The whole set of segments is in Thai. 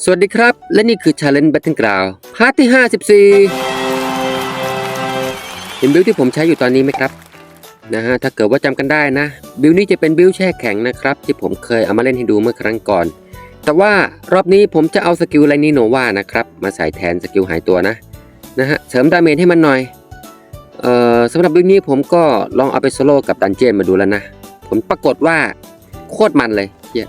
สวัสดีครับ และนี่คือ Challenge Battleground พาร์ทที่ 54 เห็นบิลที่ผมใช้อยู่ตอนนี้ไหมครับนะฮะถ้าเกิดว่าจำกันได้นะ บิลนี้จะเป็นบิลแช่แข็งนะครับ ที่ผมเคยเอามาเล่นให้ดูเมื่อครั้งก่อน แต่ว่ารอบนี้ผมจะเอาสกิลไลนีโนวานะครับ มาใส่แทนสกิลหายตัวนะนะฮะเสริมดาเมจให้มันหน่อยเอ่อสำหรับบิลนี้ผมก็ลองเอาไปโซโล่กับดันเจียนมาดูแล้วนะ ผลปรากฏว่าโคตรมันเลยเหี้ย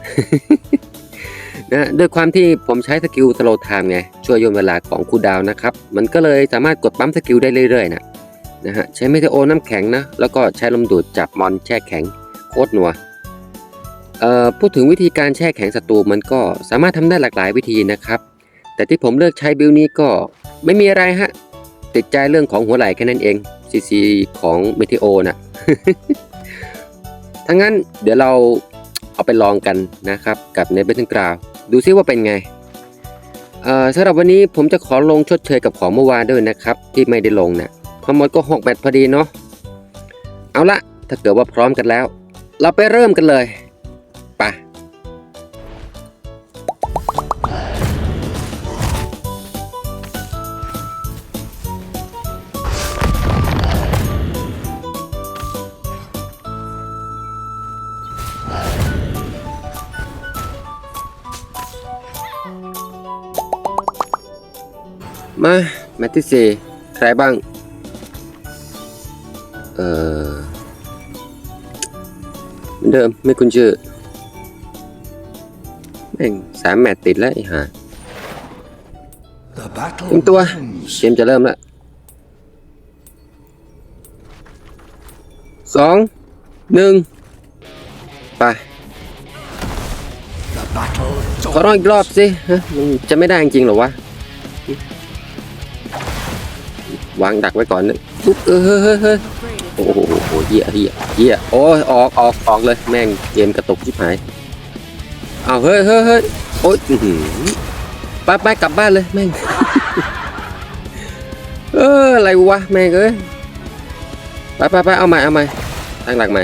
นะด้วยความที่ผมใช้สกิลสโลว์ไทม์ไง ช่วยย่นเวลาของคูลดาวนะครับ มันก็เลยสามารถกดปั๊มสกิลได้เรื่อยๆนะนะฮะใช้เมทโอน้ำแข็งนะ แล้วก็ใช้ลมดูดจับมอนแช่แข็งโคตรหนัวเอ่อพูดถึงวิธีการแช่แข็งศัตรูมันก็สามารถทำได้หลากหลายวิธีนะครับ แต่ที่ผมเลือกใช้บิลนี้ก็ไม่มีอะไรฮะ ติดใจเรื่องของหัวไหล่แค่นั้นเองซีซีของเมทโอนะทั้างนั้นเดี๋ยวเราเอาไปลองกันนะครับกับในเบทเทนกราว ดูซิว่าเป็นไงเอ่อสำหรับวันนี้ผมจะขอลงชดเชยกับของเมื่อวานด้วยนะครับ ที่ไม่ได้ลงนะพอหมดก็6แบตพอดีเนาะเอาละถ้าเกิดว่าพร้อมกันแล้ว เราไปเริ่มกันเลย มาแมตช์ที่สี่ใครบ้าง เออเหมือนเดิมไม่คุ้นชื่อแม่งสามแมตช์ติดแล้วไอ้ห่า The battle เต็มตัว begins. เกมจะเริ่มแล้วสองหนึ่งไป The battle ขอร้องอีกรอบสิฮะมันจะไม่ได้จริงๆเหรอวะ วางดักไว้ก่อนนะปุ๊บเออเฮ้ยเฮ้ยเฮ้ยโอ้โหโอ้โหเหี้ยเหี้ยเหี้ยโอ้ยออกออกออกเลยแม่งเกมกระตุกชิบหายเอาเฮ้ยเฮ้ยเฮ้ยโอ๊ยอื้อหือไปไปกลับบ้านเลยแม่งเอออะไรวะแม่งเอ้ยไปไปไปเอาใหม่เอาใหม่ตั้งหลักใหม่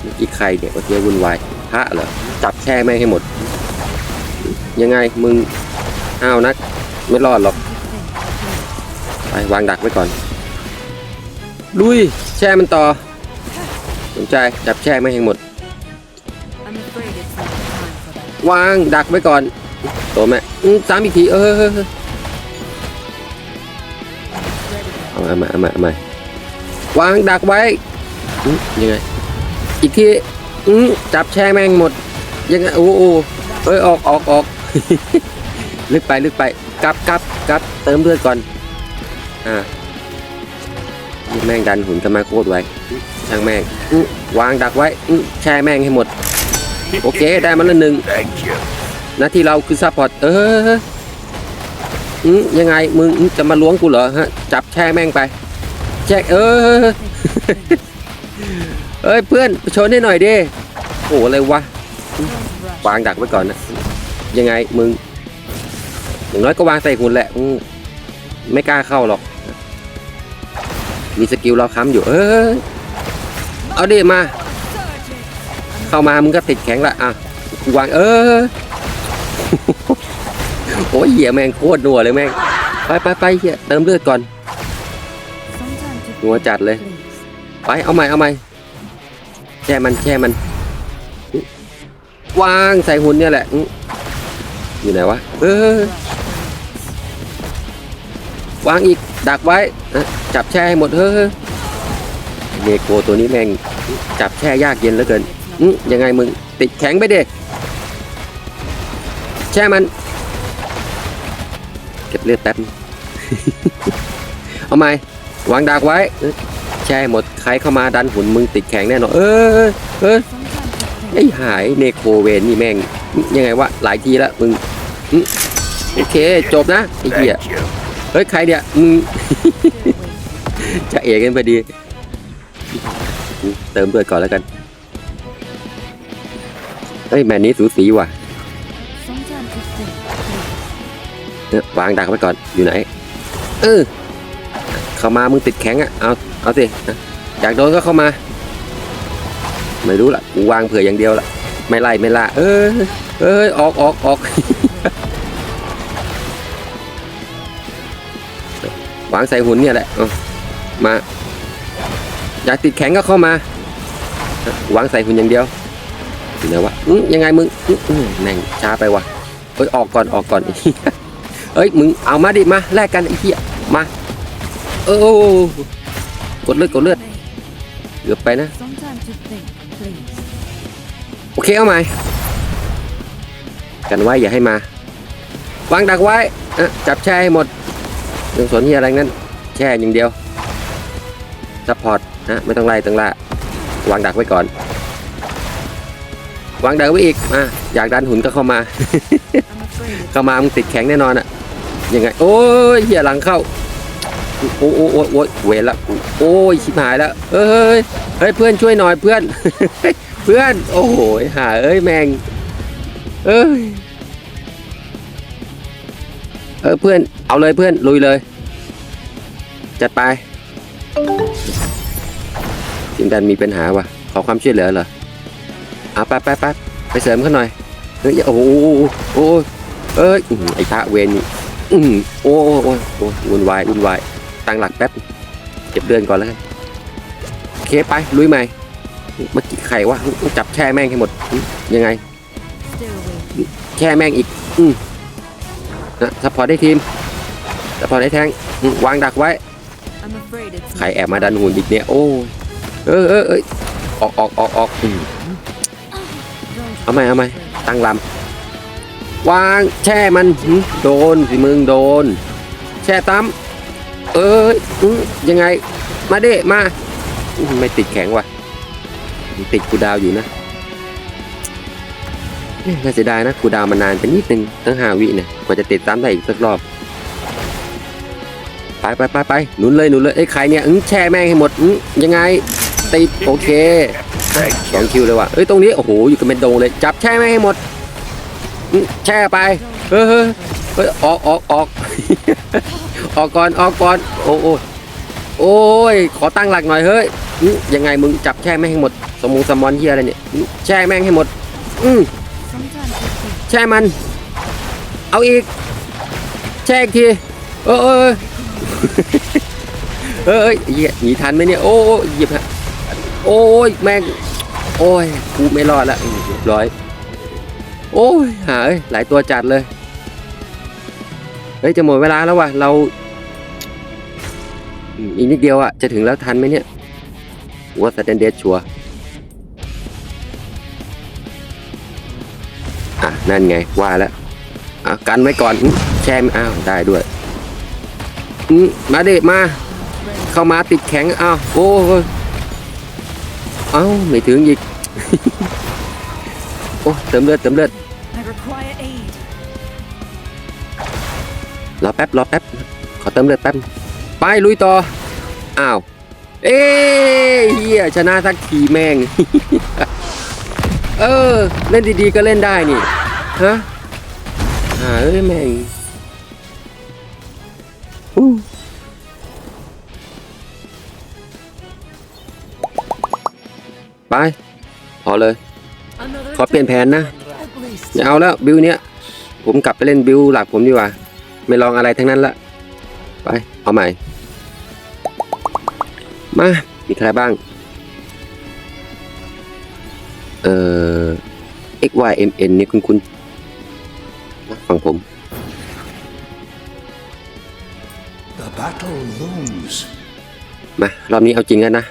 เมื่อกี้ใครเนี่ยว่าเที่ยวุ่นวายพระเหรอจับแช่แม่งให้หมด ยังไงมึงอ้าวนัก ไม่รอดหรอกไป วางดักไว้ก่อน ลุย แช่มันต่อ สนใจจับแช่ไม่งให้หมด วางดักไว้ก่อนโตแม่อื้อสามอีกที เออเอามาเอามาเอามาามาวางดักไว้ยังไง อีกทีอื้อจับแช่แม่งหมด ยังไง โอ้โหเอ้ยออกออกออกลึกไปลึกไปกลับกลับกลับเติมเลือดก่อน อ่านี่แม่งดันหุ่นกันมาโคตรไว้อื้อช่างแม่งอื้อวางดักไว้อื้อแช่แม่งให้หมด โอเคได้มาแล้วหนึ่ง Thank you. หน้าที่เราคือซัพพอร์ต เอออืมยังไงมึงจะมาล้วงกูเหรอฮะ จับแช่แม่งไปแช่เออ เอ้ยเพื่อนไปชนให้หน่อยดิ โอ้อะไรวะ วางดักไว้ก่อนนะ ยังไงมึง อย่างน้อยก็วางใส่หุ่นแหละอืมไม่กล้าเข้าหรอก มีสกิลเราค้ำอยู่ เออเอาดิมา เข้ามามึงก็ติดแข็งละอะวางเออโอ้ยเหี้ยแม่งโคตรนัวเลยแม่งไปไปไปเหี้ยเติมเลือดก่อนนัวจัดเลย ไปเอาใหม่เอาใหม่แช่มันแช่มันวางใส่หุ่นเนี่ยแหละอยู่ไหนวะเออวางอีก ดักไว้จับแช่ให้หมดเฮ้ยเนโกตัวนี้แม่งจับแช่ยากเย็นเหลือเกินยังไงมึงติดแข็งไปเด็แช่มัน เก็บเลือดแป๊บ เอาไหมวางดักไว้ แช่หมดใครเข้ามาดันหุ่นมึงติดแข็งแน่นอนเออเออไอ้หายเนโคเวนนี่แม่งยังไงวะหลายทีแล้วมึงโอเคจบนะไอ้เหี้ย ฮ้ยใครเนี่ยมึง จะเอกกันพอดี เติมเลือดก่อนแล้วกันเฮ้ยแมนนี้สูสีว่ะ Sometime to think, please. เอ้ยวางดักไว้ก่อนอยู่ไหน เออเข้ามามึงติดแข็งอะเอาเอาสิอยากโดนก็เข้ามา ไม่รู้ละกูวางเผื่ออย่างเดียวละไม่ไล่ไม่ล่าเออเอ้ยออกออกออก วางใส่หุ่นเนี่ยแหละมา อยากติดแข็งก็เข้ามา วางใส่หุ่นอย่างเดียวอยู่ไหนวะยังไงมึงแม่งช้าไปวะเอ้ยออกก่อนออกก่อนเอ้ยมึงเอามาดิมาแลกกันไอ้เหี้ยมา เออกดเลือดกดเลือดเกือบไปนะโอเคเอาใหม่กันไว้อย่าให้มา วางดักไว้จับแช่ให้หมด เรื่องสนที่อะไรนั้นแช่อย่างเดียวซัพพอร์ตนะไม่ต้องไล่ต้องล่าวางดักไว้ก่อน วางดักไว้อีกมาอยากดันหุ่นก็เข้ามา I'm afraid it's เข้ามามึงติดแข็งแน่นอนอะยังไง โอ้ยเหี้ยหลังเข้าโอ้โอ้โอ้โอ้ยเวรละกูโอ้ยชิบหายแล้วเอ้ยเฮ้ยเพื่อนช่วยหน่อยเพื่อน เพื่อน โอ้โหหาเอ้ยแมงเอ้ยเออเพื่อนเอาเลยเพื่อนลุยเลย จัดไปจินดันมีปัญหาว่ะ ขอความช่วยเหลือเหรอเอาไปไปไปไปเสริมเขาหน่อยเฮ้ยโอ้โหโอ้เอ้ยไอ้พระเวรนี่อื้โอ้โหโอ้โหโอ้โหวุ่นวายวุ่นวายตั้งหลักแป๊บเก็บเดือนก่อนแล้วกันโอเคไปลุยใหม่เมื่อกี้ใครวะจับแช่แม่งให้หมดยังไง แช่แม่งอีก อืม นะซัพพอร์ตได้ทีมซัพพอร์ตได้แทงอืมวางดักไว้ I'm afraid it's ใครแอบมาดันหุ่นอีกเนี่ยโอ้ยเออเออเอยออกออกออกออกอืม Don't เอาไหมเอาไหม afraid. ตั้งลำวางแช่มันหืมโดนสิมึงโดน แช่ตั้มเอ้ยอืมยังไง มาเด้มาอืมไม่ติดแข็งว่ะติดกูดาวอยู่นะเอ๊ะ น่าเสียดายนะกูดาวมานานไปนิดนึงตั้งห้าวิเนี่ยกว่าจะติดตามได้อีกสักรอบ ไปไปไปไปหนุนเลยหนุนเลยไอ้ใครเนี่ยอื้อแช่แม่งให้หมดอื้อยังไงติดโอเคสองคิวเลยว่ะเอ้ยตรงนี้โอ้โหอยู่กันเป็นโดงเลยจับแช่แม่งให้หมดอื้อแช่ไปเฮ้ยเฮ้ยเฮ้ยออกออกออกออกก่อนออกก่อนโอ้โอ้โอ้ยขอตั้งหลักหน่อยเฮ้ยยังไงมึงจับแช่แม่งให้หมดสมองสมอนเฮียอะไรเนี่ยแช่แม่งให้หมด อืม แช่มัน เอาอีก แช่อีกที เออเออเออเออเอ้ยเหี้ยหนีทันไหมเนี่ย โอ้ยเหยียบฮะโอ้ยแม่ง โอ้ยกูไม่รอดละเรียบร้อย โอ้ยหายหลายตัวจัดเลย เฮ้ย จะหมดเวลาแล้วว่ะ เราอีกนิดเดียวอะ จะถึงแล้วทันไหมเนี่ยว่าสแตนเดสชัวร์ นั่นไงว่าแล้วอะกันไว้ก่อนแช่ไม่อ้าวได้ด้วยมาเด็มา เข้ามาติดแข็งอ้าวโอ้เอ้าไม่ถึงอีกโอ้เติมเลือดเติมเลือดรอแป๊บรอแป๊บขอเติมเลือดแป๊บไปลุยต่ออ้าวเอ้ยเฮียชนะสักทีแม่ง เออ เล่นดีๆก็เล่นได้นี่ ฮะอ่าเอ้ยแม่งอู้ไป พอเลย Another ขอเปลี่ยนแผนนะ at least. ไม่เอาแล้วบิวเนี้ย ผมกลับไปเล่นบิวหลักผมดีกว่า ไม่ลองอะไรทั้งนั้นละ ไป เอาใหม่ มา มีใครบ้าง เอ่อ x y m n นี่คุณคุณ ฟังผม The battle looms. มารอบนี้เอาจริงแล้วนะ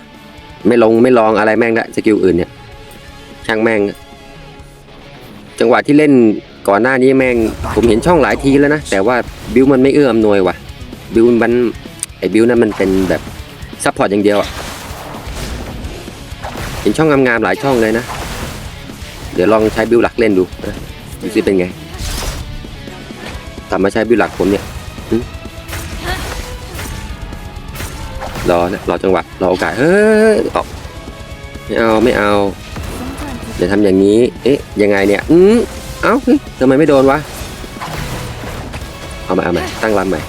ไม่ลงไม่ลองอะไรแม่งละสกิลอื่นเนี่ย ช่างแม่งอะจังหวะที่เล่นก่อนหน้านี้แม่ง ผมเห็นช่องหลายทีแล้วนะ แต่ว่าบิวมันไม่เอื้ออำนวยว่ะ บิวมันไอ้บิวนั้นมันเป็นแบบซัพพอร์ตอย่างเดียวอะเห็นช่องงามๆหลายช่องเลยนะ เดี๋ยวลองใช้บิวหลักเล่นดูนะดูสิเป็นไงก ลับมาใช้บิวหลักผมเนี่ยรอนะรอจังหวะรอโอกาสเฮ้ยออกไม่เอาไม่เอาเดี๋ยวทำอย่างนี้ เอ๊ะยังไงเนี่ยอืมเอ้าทำไมไม่โดนวะเอาใหม่เอาใหม่ตั้งลำใหม่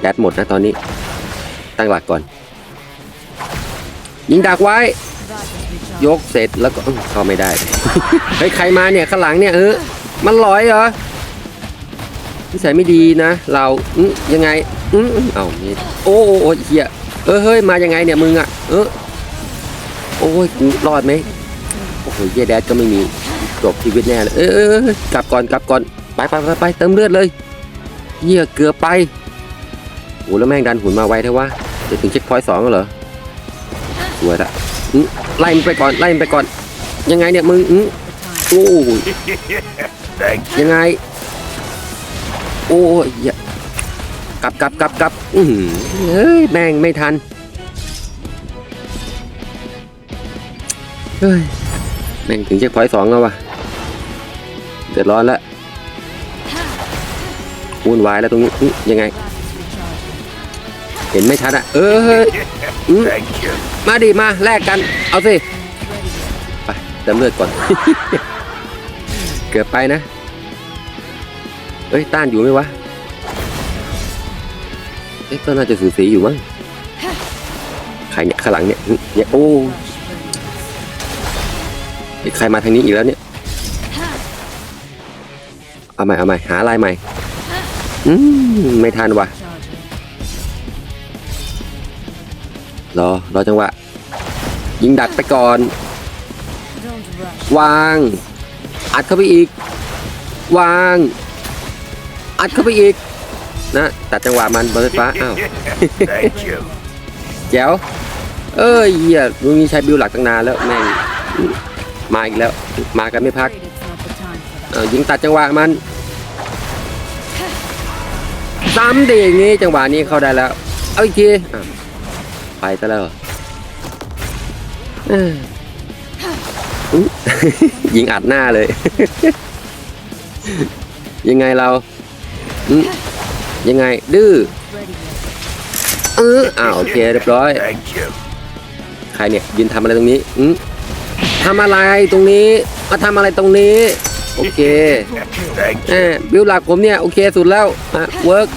แดดหมดนะตอนนี้ ตั้งหลักก่อน ยิงดักไว้ ยกเสร็จแล้วก็เอ้าเข้าไม่ได้เฮ้ยใครมาเนี่ยข้างหลังเนี่ยเออมันลอยเหรอ นิสัยไม่ดีนะ เราอืยังไงอืมเอ้านี่โอ้โอ้โอเฮียเออเฮ้ยมายังไงเนี่ยมึงอะ เออโอ้ยกูรอดไหมโอ้โหเฮียแดดก็ไม่มีจบชีวิตแน่เลยเออเออกลับก่อนกลับก่อนไปไปไปไปเติมเลือดเลยเฮียเกือบไปโอ้แล้วแม่งดันหุ่นมาไวเท่าวะจะถึงเช็คพอยต์สองเหรอสวยละไล่มันไปก่อนไล่มันไปก่อน ยังไงเนี่ยมึงอืมโอ้ยยังไง โอ้ยกลับกลับกลับกลับอือหือเฮ้ยแม่งไม่ทันเฮ้ยแม่งถึงเช็คพอยต์สองแล้ววะเดือดร้อนแล้ววุ่นวายแล้วตรงนี้ยังไง เห็นไม่ชัดอะ เออมาดิมาแลกกัน เอาสิ ไปเติมเลือดก่อน เกือบไปนะ อ้ยต้านอยู่ไหมวะเอ้ยก็น่าจะสูสีอยู่มั้งใครเนี่ยข้างหลังเนี่ยเนี่ยโอ้เอ้ใครมาทางนี้อีกแล้วเนี่ยเอาใหม่เอาใหม่หาลายใหม่อืมไม่ทันว่ะรอรอจังหวะยิงดักไปก่อน วาง อัดเข้าไปอีก วาง อัดเข้าไปอีกนะตัดจังหวะมันบนไฟฟ้าอ้าว Thank you. แจ๋วเอ้ยเหี้ยมึงมีใช้บิวหลักตั้งนานแล้วแม่งมาอีกแล้ว มากันไม่พัก Afraid it's not the time for that. เออยิงตัดจังหวะมันซ้ำดีอย่างงี้จังหวะนี้เข้าได้แล้ว เอาอีกทีอะไปซะแล้วเหรอเอ้ยอุ๊ยยิงอัดหน้าเลย ยังไงเรา อืมยังไง ดื้อ Ready yet. เอออ้าวโอเคเรียบร้อย Thank you. ใครเนี่ยยืนทำอะไรตรงนี้อืมทำอะไรตรงนี้ มาทำอะไรตรงนี้ โอเค Thank เออบิวหลักผมเนี่ย โอเคสุดแล้วอะเวิร์ก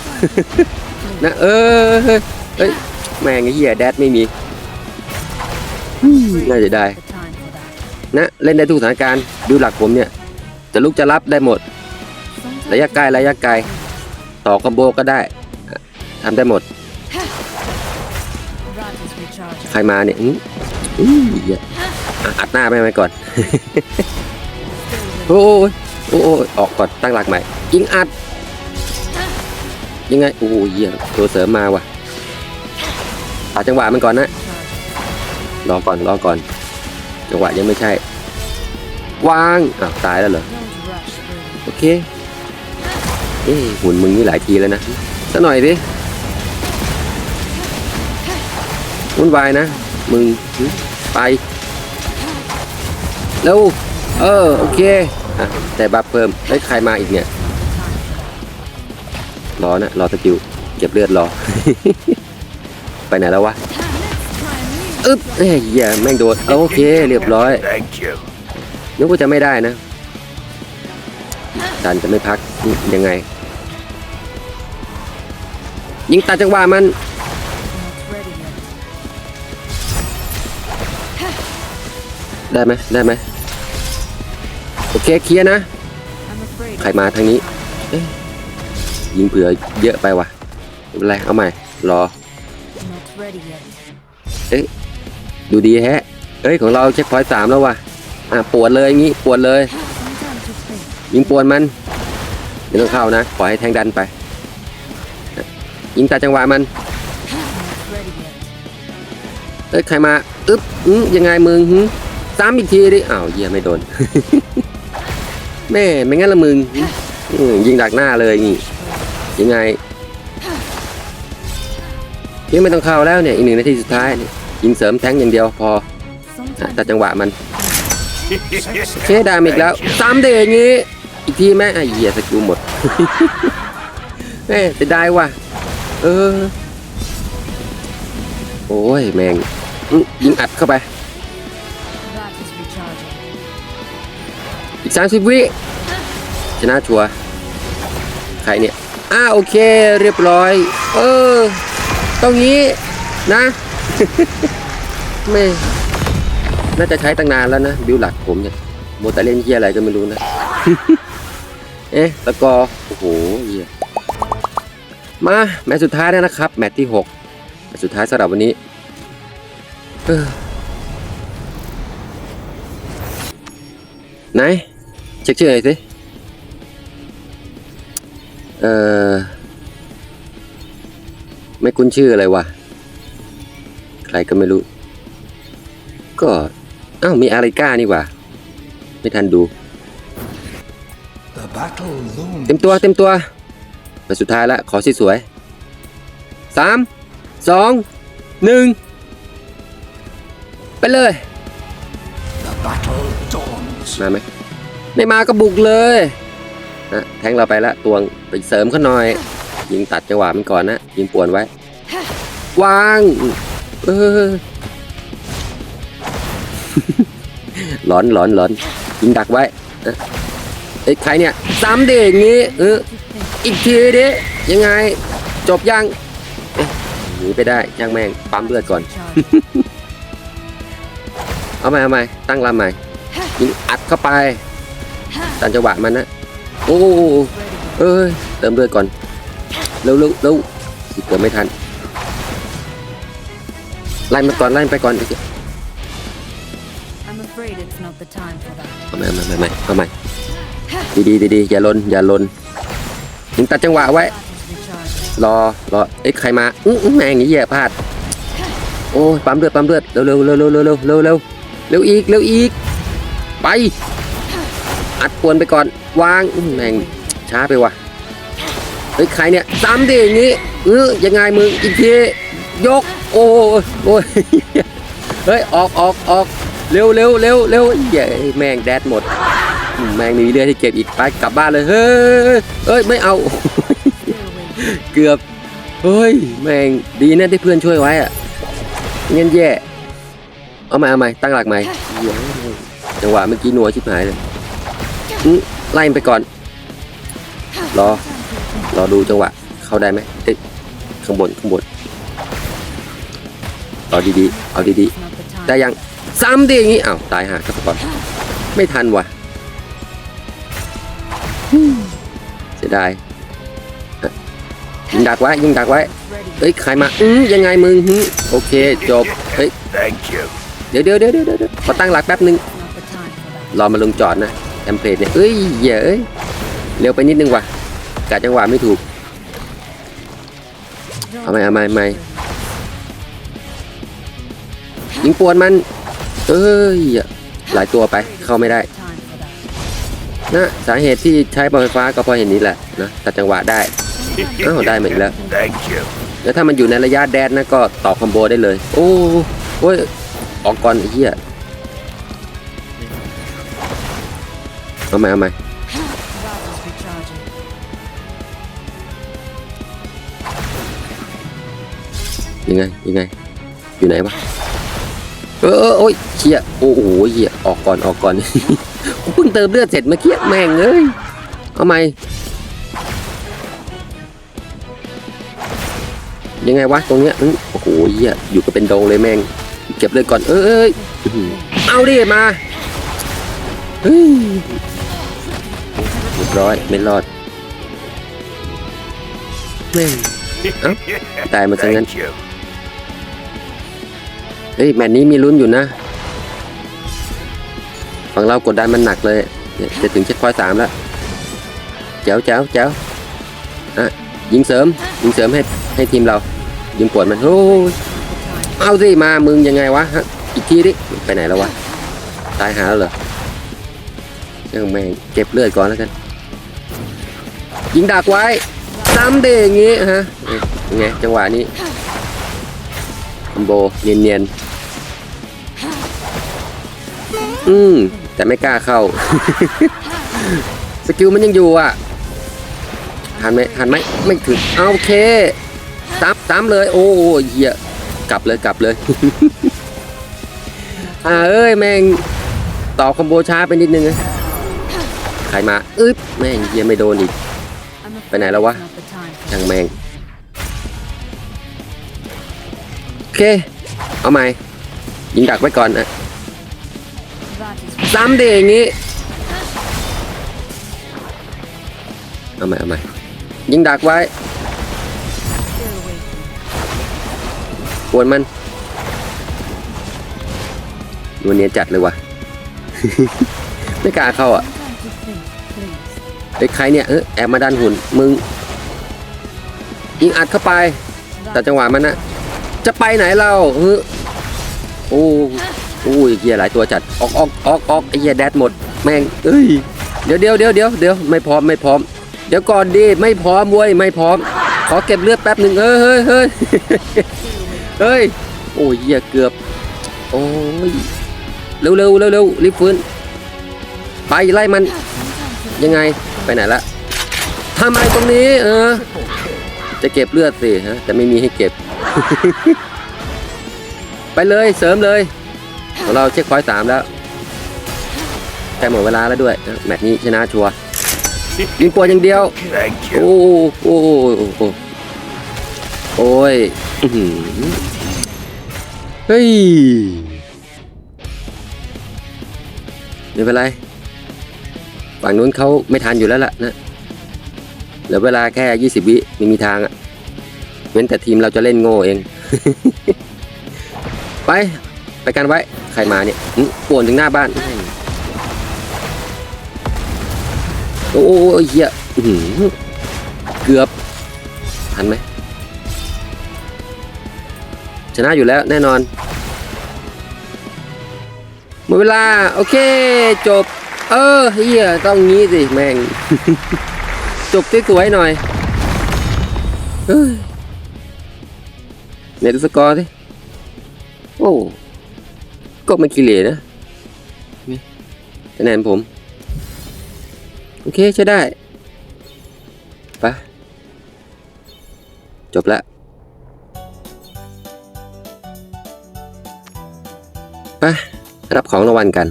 นะเออเฮ้ยเฮ้ยแม่งไอ้เหี้ยแดดไม่มีอืมน่าจะได้ The time for that. นะ เล่นได้ทุกสถานการณ์บิวหลักผมเนี่ย จะลุกจะรับได้หมด Sometimes ระยะไกลระยะไกลต่ อคอมโบก็ได้ทำได้หมด ใครมาเนี่ยอืมอืมเหี้ยอะอัดหน้าไปไหมก่อน โอ้ยโอ้ยออกก่อนตั้งหลักใหม่ยิงอัด ยังไงโอ้ยเหี้ยตัวเสริมมาว่ะตัดจังหวะมันก่อนนะรอก่อนรอก่อน จังหวะยังไม่ใช่ วางอ้าวตายแล้วเหรอโอเค เอ้หุ่นมึงนี่หลายทีแล้วนะสักหน่อยดิวุ่นวายนะ มึงไปเร็วเออ โอเคอะแต่บัฟเพิ่มเฮ้ใครมาอีกเนี่ย รอนะรอสกิลเก็บเลือดรอ ไปไหนแล้ววะอึ๊บเอ้ยเหี้ยแม่งโดนโอเค เรียบร้อยนึกว่าจะไม่ได้นะ ดันจะไม่พักยังไง ยิงตัดจังหวะมันได้ไหมได้ไหมโอเคเคลียนะ ใครมาทางนี้ ยิงเผื่อเยอะไปว่ะไม่เป็นไรเอาใหม่ รอ not ready yet. ดูดีแฮะ เอ้ย ของเราเช็คพอยต์สามแล้วว่ะ อะปวดเลยงี้ปวดเลย ยิงปวนมันไม่ต้องเข้านะปล่อยให้แทงดันไป ยิงตัดจังหวะมันเอ้ยใครมาอึ๊บยังไงมึงซ้ำอีกทีดิอ้าวเหี้ยไม่โดนแม่ไม่งั้นละมึงยิงดักหน้าเลยนี่ยังไงยังไม่ต้องเข้าแล้วเนี่ยอีกหนึ่งนาทีสุดท้ายยิงเสริมแทงอย่างเดียวพอตัดจังหวะมันเคดามอีกแล้วซ้ำเดอย่างงี้ อีกทีแม่ไอ้เหี้ยสกิลหมด แม่จะได้ว่ะ เออ โอ้ย แมงยิงอัดเข้าไป อีกสามสิบวิ ชนะชัวใครเนี่ย อ่าโอเค เรียบร้อย เออตรงนี้นะแม่น่าจะใช้ตั้งนานแล้วนะ บิวหลักผมเนี่ยโมแต่เล่นเฮียอะไรก็ไม่รู้นะ เอ๊ะแล้วก็โอ้โหเหี้ยมาแมตช์สุดท้ายแล้วนะครับ แมตช์ที่หกแมตช์สุดท้ายสำหรับวันนี้ไหนเช็คชื่อหน่อยสิเออไม่คุ้นชื่ออะไรวะใครก็ไม่รู้ ก็อ้าวมีอาริก้านี่ว่า ไม่ทันดู เต็มตัวเต็มตัวมาสุดท้ายละขอสิสวยสามสองหนึ่งไปเลย The battle dawns. มาไหมไม่มาก็บุกเลยนะแทงเราไปละตวงไปเสริมเขาหน่อย ยิงตัดจังหวะมันก่อนนะ ยิงป่วนไว้ วางเออหลอนหลอนหลอนยิงดักไว้นะเอ้ยใครเนี่ยซ้ำเด็กงี้เออ To think. อีกทีดิยังไง จบยังเอ๊ะหนีไปได้ช่างแม่งปั๊มเลือดก่อน Recharging. เอาใหม่เอาใหม่ตั้งลำใหม่ยิงอัดเข้าไปตันจังหวะมันนะโอ้ Ready. เอ้ยเติมเลือดก่อนเร็วเร็วเร็วสิเกิดไม่ทันไล่มันก่อนไล่มันไปก่อน I'm afraid it's not the time for that. เอาใหม่เอาใหม่เอาใหม่เอาใหม่ ดีดีดีดีอย่าลนอย่าลนยิงตัดจังหวะไว้ รอรอเอ้ยใครมาอื้อแม่งนี้แย่พลาดโอ้ยปั๊มเลือดปั๊มเลือดเร็วเร็วเร็วเร็วเร็วเร็วเร็วเร็วเร็วอีกเร็วอีก ไป อัดปวนไปก่อนวางอื้อแม่งช้าไปว่ะเฮ้ยใครเนี่ยซ้ำดิอย่างนี้เออยังไงมึงอีกทียก โอ้ยโอ้ยเฮ้ยออกออกออกเร็วเร็วเร็วเร็วย้ยแม่งแดดหมด แมงมีเลือดที่เก็บอีกไปกลับบ้านเลยเฮ้ยเฮ้ยไม่เอา เกือบเฮ้ยแมงดีนะที่เพื่อนช่วยไว้อะเงี้ยแย่เอาใหม่เอาใหม่ตั้งหลักใหม่จังหวะเมื่อกี้หนัวชิบหายเลยไล่ไปก่อน รอ รอดูจังหวะ เข้าได้ไหมเอ๊ะข้างบนข้างบนรอดีๆ เอาดีๆ ได้ยัง ซ้ำดิอย่างงี้อ้าวตายห่าครับก่อน ไม่ทันว่ะ เสียดายอะยิงดักไว้ยิงดักไว้ Ready. เอ้ยใครมาอือยังไงมึงหึโอเคจบเฮ้ย Thank you. เดี๋ยวเดี๋ยวเดี๋ยวเดี๋ยวเดี๋ยวขอตั้งหลักแป๊บนึง It's not the time for that. รอมาลงจอดนะเทมเพลตเนี่ยเอ้ยเหี้ยเอ้ยเร็วไปนิดนึงว่ะกะจังหวะไม่ถูก Don't เอาไหมเอาไหมเอาไหม worry. ยิงปวนมัน เอ้ยหลายตัวไปเข้าไม่ได้ Time for that. นะสาเหตุที่ใช้บอลไฟฟ้าก็เพราะเห็นนี้แหละนะตัดจังหวะได้อ้าวได้มาอีกแล้ว แล้วถ้ามันอยู่ในระยะแดนนะก็ต่อคอมโบได้เลย โอ้โอ้ยออกก่อนไอ้เหี้ยเอาใหม่เอาใหม่ยังไงยังไง อยู่ไหนวะเออเออโอ้ยเชี่ยโอ้โหเหี้ยออกก่อนออกก่อน เพิ่งเติมเลือดเสร็จเมื่อกี้แม่งเอ้ยเอาใหม่ยังไงวะตรงเนี้ยอื้อโอ้โหเหี้ยอยู่ก็เป็นโดงเลยแม่ง เก็บเลยก่อนเอ้ยเอ้ยอื้อหือเอาดิมาเฮ้ยเรียบร้อยไม่รอดแม่งตายมาซะงั้น Thank you. เฮ้ยแมตช์นี้มีลุ้นอยู่นะ ฝั่งเรากดดันมันหนักเลยจะถึงเช็คพอยสามแล้วแจ๋วแจ๋วแจ๋วอะยิงเสริมยิงเสริมให้ให้ทีมเรา ยิงปวดมันโอ้ยเอาสิมามึงยังไงวะฮะอีกทีดิไปไหนแล้ววะตายหาแล้วเหรอยังแม่งเก็บเลือดก่อนแล้วกัน ยิงดักไว้ซ้ำเดอย่างงี้ฮะอ๊ะยังไงจังหวะนี้คอมโบเนียนๆอืม แต่ไม่กล้าเข้า สกิลมันยังอยู่อะทันไหมทันไหมไม่ถึงเอาโอเคตามตามเลย โอ้ยเหี้ยกลับเลยกลับเลย อ่าเอ้ยแม่งต่อคอมโบช้าไปนิดนึงใครมาอึ๊บแม่งเหี้ยไม่โดนอีกไปไหนแล้ววะ it's not the time for ช่างแม่งโอเค เอาใหม่ยิงดักไว้ก่อนนะ ซ้ำดิอย่างงี้ เอาใหม่เอาใหม่ยิงดักไว้ Still waiting. ปวนมันวันนี้จัดเลยวะไม่กล้าเข้าอะไอ้ใครเนี่ยเออแอบมาดันหุ่นมึง ยิงอัดเข้าไป แต่จังหวะมันนะจะไปไหนเราเออโอ้ อ้ยเฮียหลายตัวจัดออกออกออกออกไอ้เฮียแดดหมดแม่งเอ้ยเดี๋ยวเดี๋ยวเดี๋ยวเดี๋ยวเดี๋ยวไม่พร้อมไม่พร้อม เดี๋ยวก่อนดีไม่พร้อมเว้ยไม่พร้อม ขอเก็บเลือดแป๊บหนึ่งเฮ้ยเฮ้ยเฮ้ยเฮ้ยโอ้ยเฮียเกือบโอ้ยเร็วเร็วเร็วเร็วรีบฟื้นไปไล่มัน ยังไงไปไหนละทำอะไรตรงนี้เออจะเก็บเลือดสิฮะแต่ไม่มีให้เก็บ ไปเลยเสริมเลย เราเช็คพอยต์สามแล้วใกล้หมดเวลาแล้วด้วย แมตช์นี้ชนะชัวร์ยิงปวดอย่างเดียว โอ้โอ้โอ้โอ้โอ้ยเฮ้ยไม่เป็นไร ฝั่งนู้นเขาไม่ทันอยู่แล้วล่ะนะเหลือเวลาแค่ 20 วิไม่มีทางอะเว้นแต่ทีมเราจะเล่นโง่เอง ไป ไปกันไว้ รมาเนี่ยป่วนถึงหน้าบ้าน โอ้โหเหี้ยดเกือบทันไหมชนะอยู่แล้วแน่นอนหมดเวลา โอเค จบ เออเฮียต้องงี้สิ แม่ง จบสวยๆหน่อยเฮ้ยเนดูสกอร์สิโอ้ ก็ไม่ขี้เหร่นะนี่คะแนนผม โอเคใช้ได้ไปะจบแล้วไปรับของรางวัลกัน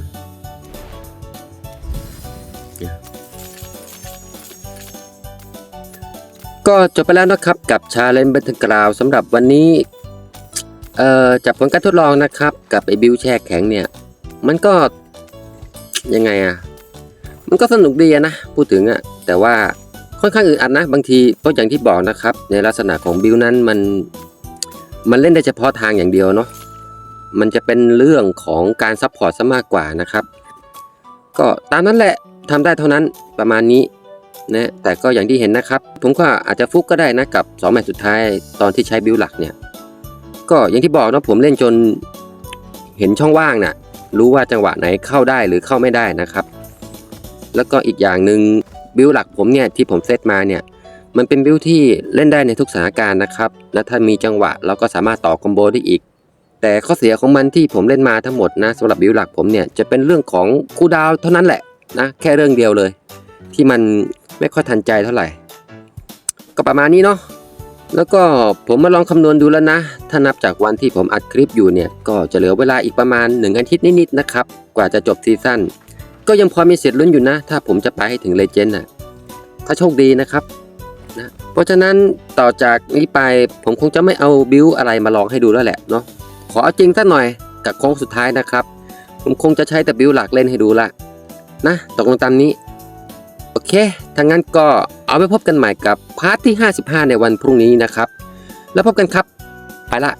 ก็จบไปแล้วนะครับกับชาเลนจ์ b บ t ท e กราวสำหรับวันนี้ เอ่อจากผลการทดลองนะครับ กับไอ้บิวแช่แข็งเนี่ย มันก็ยังไงอะมันก็สนุกดีนะพูดถึงอะแต่ว่าค่อนข้างอึดอัดนะ บางทีเพราะอย่างที่บอกนะครับ ในลักษณะของบิวนั้นมันมันเล่นได้เฉพาะทางอย่างเดียวเนาะมันจะเป็นเรื่องของการซัพพอร์ตซะมากกว่านะครับ ก็ตามนั้นแหละทำได้เท่านั้นประมาณนี้นะแต่ก็อย่างที่เห็นนะครับ ผมก็อาจจะฟุกก็ได้นะกับ2แมตช์สุดท้ายตอนที่ใช้บิวหลักเนี่ย ก็อย่างที่บอกนะผมเล่นจนเห็นช่องว่างน่ะ รู้ว่าจังหวะไหนเข้าได้หรือเข้าไม่ได้นะครับ แล้วก็อีกอย่างหนึ่งบิลหลักผมเนี่ยที่ผมเซตมาเนี่ยมันเป็นบิลที่เล่นได้ในทุกสถานการณ์นะครับและถ้ามีจังหวะเราก็สามารถต่อคอมโบได้อีก แต่ข้อเสียของมันที่ผมเล่นมาทั้งหมดนะสำหรับบิลหลักผมเนี่ยจะเป็นเรื่องของคูลดาวเท่านั้นแหละนะแค่เรื่องเดียวเลย ที่มันไม่ค่อยทันใจเท่าไหร่ ก็ประมาณนี้เนาะ แล้วก็ผมมาลองคำนวณดูแล้วนะ ถ้านับจากวันที่ผมอัดคลิปอยู่เนี่ย ก็จะเหลือเวลาอีกประมาณ 1 อาทิตย์นิดๆนะครับ กว่าจะจบซีซั่น ก็ยังพอมีสิทธิ์ลุ้นอยู่นะ ถ้าผมจะไปให้ถึงเลเจนด์น่ะ ถ้าโชคดีนะครับนะเพราะฉะนั้นต่อจากนี้ไปผมคงจะไม่เอาบิวอะไรมาลองให้ดูแล้วแหละเนาะ ขอเอาจริงสักหน่อยกับโค้งสุดท้ายนะครับ ผมคงจะใช้แต่บิวหลักเล่นให้ดูละนะ ตกลงตามนี้ อเคถ้างั้นก็เอาไปพบกันใหม่กับพาร์ทที่ 55 ในวันพรุ่งนี้นะครับ แล้วพบกันครับ ไปละ